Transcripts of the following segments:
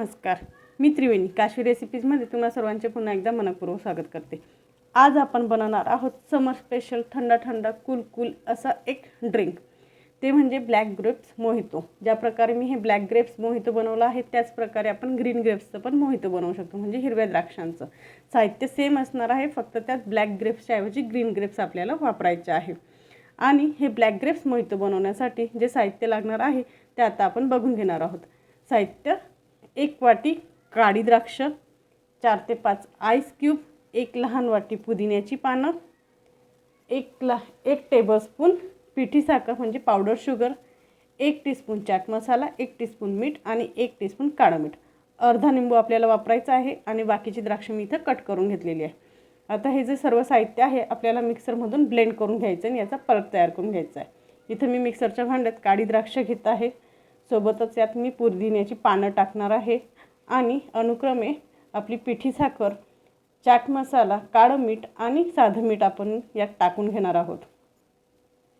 नमस्कार. मी त्रिवेणी. काश्मीर रेसिपीजमध्ये तुम्हाला सर्वांचे पुन्हा एकदा मनपूर्वक स्वागत करते. आज आपण बनवणार आहोत समर स्पेशल थंड थंड कूल कूल असा एक ड्रिंक ते म्हणजे ब्लॅक ग्रेप्स मोहितो ज्या प्रकारे मी हे ब्लॅक ग्रेप्स मोहितो बनवलं आहे त्याच प्रकारे आपण ग्रीन ग्रेप्सचं पण मोहितो बनवू शकतो म्हणजे हिरव्या द्राक्षांचं. साहित्य सेम असणार आहे फक्त त्यात ब्लॅक ग्रेप्सच्या ऐवजी ग्रीन ग्रेप्स आपल्याला वापरायचे आहे. आणि हे ब्लॅक ग्रेप्स मोहितो बनवण्यासाठी जे साहित्य लागणार आहे ते आता आपण बघून घेणार आहोत. साहित्य एक वाटी काळी द्राक्ष चार ते पाच आईस क्यूब एक लहान वाटी पुदिन्याची पानं एक ला एक टेबलस्पून पिठी साखर म्हणजे पावडर शुगर एक टीस्पून चाट मसाला एक टीस्पून मीठ आणि एक टीस्पून काळं मीठ. अर्धा निंबू आपल्याला वापरायचा आहे आणि बाकीची द्राक्ष मी इथं कट करून घेतलेली आहे. आता हे जे सर्व साहित्य आहे आपल्याला मिक्सरमधून ब्लेंड करून घ्यायचं आणि याचा परत तयार करून घ्यायचा आहे. इथं मी मिक्सरच्या भांड्यात काळी द्राक्ष घेत आहे. सोबतच यात मी पुरदिन्याची पानं टाकणार आहे. आणि अनुक्रमे आपली पिठी साखर चाट मसाला काळं मीठ आणि साधं मीठ आपण यात टाकून घेणार आहोत.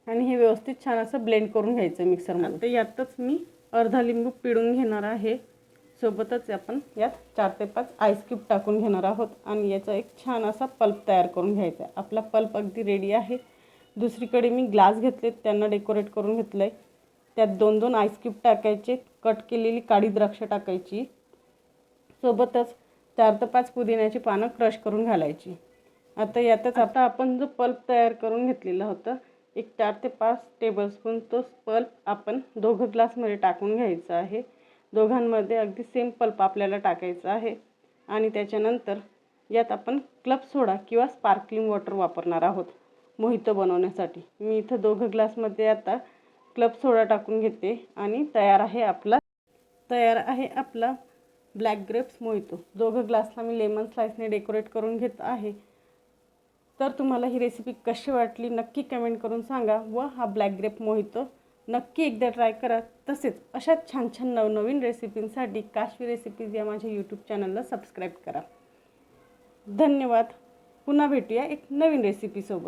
आणि हे व्यवस्थित छान असं ब्लेंड करून घ्यायचं मिक्सरमध्ये तर यातच मी अर्धा लिंबू पिळून घेणार आहे. सोबतच आपण यात चार ते पाच आईस्क्यूब टाकून घेणार आहोत. आणि याचा एक छान असा पल्प तयार करून घ्यायचा आहे. आपला पल्प अगदी रेडी आहे. दुसरीकडे मी ग्लास घेतले त्यांना डेकोरेट करून घेतलं आहे त्यात दोन दोन आईस्क्यूब टाकायचे कट केलेली काळी द्राक्ष टाकायची. सोबतच चार ते पाच पुदिन्याची पानं क्रश करून घालायची. आता यातच आता आपण जो पल्प तयार करून घेतलेला होता एक चार ते पाच टेबलस्पून तोच पल्प आपण दोघं ग्लासमध्ये टाकून घ्यायचा आहे. दोघांमध्ये अगदी सेम पल्प आपल्याला टाकायचा आहे. आणि त्याच्यानंतर यात आपण क्लब सोडा किंवा स्पार्कलिंग वॉटर वापरणार आहोत. मोहितो बनवण्यासाठी. मी इथं दोघं ग्लासमध्ये आता क्लब सोडा टाकून घेते आणि तयार आहे आपला तयार आहे आपला ब्लॅक ग्रेप्स मोहितो. दोघं ग्लासला मी लेमन स्लाइसने डेकोरेट करून घेत आहे. तर तुम्हाला ही रेसिपी कशी वाटली नक्की कमेंट करून सांगा व हा ब्लॅक ग्रेप मोहितो नक्की एकदा ट्राय करा. तसेच अशा छान छान नवनवीन रेसिपींसाठी काश्मी रेसिपीज या माझ्या यूट्यूब चॅनलला सबस्क्राईब करा. धन्यवाद. पुन्हा भेटूया एक नवीन रेसिपीसोबत